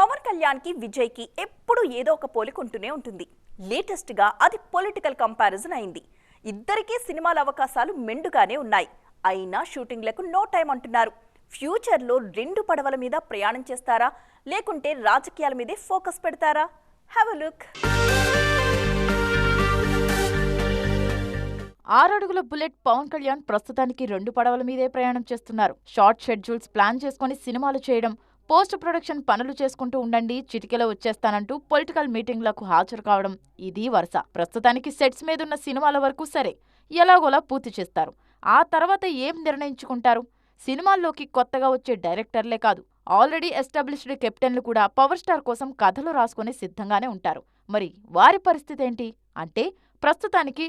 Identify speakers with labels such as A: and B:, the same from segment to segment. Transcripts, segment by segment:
A: పవన్ కళ్యాణ్కి విజయ్కి ఎప్పుడు ఏదో ఒక పోలికుంటూనే ఉంటుంది. లేటెస్ట్గా అది పొలిటికల్ కంపారిజన్ అయింది. ఇద్దరికీ సినిమాల అవకాశాలు మెండుగానే ఉన్నాయి. అయినా షూటింగ్లకు నో టైం అంటున్నారు. ఫ్యూచర్లో రెండు పడవల మీద ప్రయాణం చేస్తారా? లేకుంటే రాజకీయాల మీదే ఫోకస్ పెడతారా? హ్యావ్ లుక్
B: ఆరడుగుల బుల్లెట్ పవన్ కళ్యాణ్ ప్రస్తుతానికి రెండు పడవల మీదే ప్రయాణం చేస్తున్నారు. షార్ట్ షెడ్యూల్స్ ప్లాన్ చేసుకుని సినిమాలు చేయడం పోస్ట్ ప్రొడక్షన్ పనులు చేసుకుంటూ ఉండండి చిటికెలో వచ్చేస్తానంటూ పొలిటికల్ మీటింగ్లకు హాజరు కావడం ఇది వరుస. ప్రస్తుతానికి సెట్స్ మీదున్న సినిమాల వరకు సరే. ఎలాగోలా పూర్తి చేస్తారు. ఆ తర్వాత ఏం నిర్ణయించుకుంటారు? సినిమాల్లోకి కొత్తగా వచ్చే డైరెక్టర్లే కాదు ఆల్రెడీ ఎస్టాబ్లిష్డ్ కెప్టెన్లు కూడా పవర్ స్టార్ కోసం కథలు రాసుకుని సిద్ధంగానే ఉంటారు. మరి వారి పరిస్థితి ఏంటి? అంటే ప్రస్తుతానికి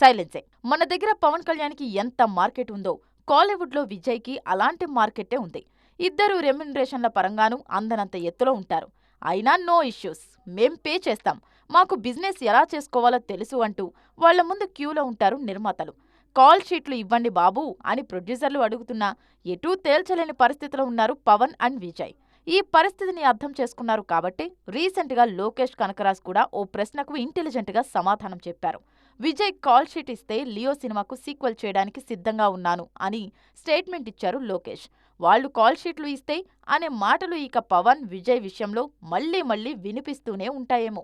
B: సైలెన్సే. మన దగ్గర పవన్ కళ్యాణ్కి ఎంత మార్కెట్ ఉందో కాలీవుడ్లో విజయ్కి అలాంటి మార్కెట్టే ఉంది. ఇద్దరు రెమ్యునరేషన్ల పరంగానూ అందనంత ఎత్తులో ఉంటారు. అయినా నో ఇష్యూస్. మేం పే చేస్తాం. మాకు బిజినెస్ ఎలా చేసుకోవాలో తెలుసు అంటూ వాళ్ళ ముందు క్యూలో ఉంటారు నిర్మాతలు. కాల్ షీట్లు ఇవ్వండి బాబూ అని ప్రొడ్యూసర్లు అడుగుతున్నా ఎటూ తేల్చలేని పరిస్థితిలో ఉన్నారు పవన్ అండ్ విజయ్. ఈ పరిస్థితిని అర్థం చేసుకున్నారు కాబట్టి రీసెంట్గా లోకేష్ కనకరాజ్ కూడా ఓ ప్రశ్నకు ఇంటెలిజెంట్గా సమాధానం చెప్పారు. విజయ్ కాల్ షీట్ ఇస్తే లియో సినిమాకు సీక్వెల్ చేయడానికి సిద్ధంగా ఉన్నాను అని స్టేట్మెంట్ ఇచ్చారు లోకేష్. వాళ్ళు కాల్ షీట్లు ఇస్తే అనే మాటలు ఇక పవన్ విజయ్ విషయంలో మళ్ళీ మళ్ళీ వినిపిస్తూనే ఉంటాయేమో.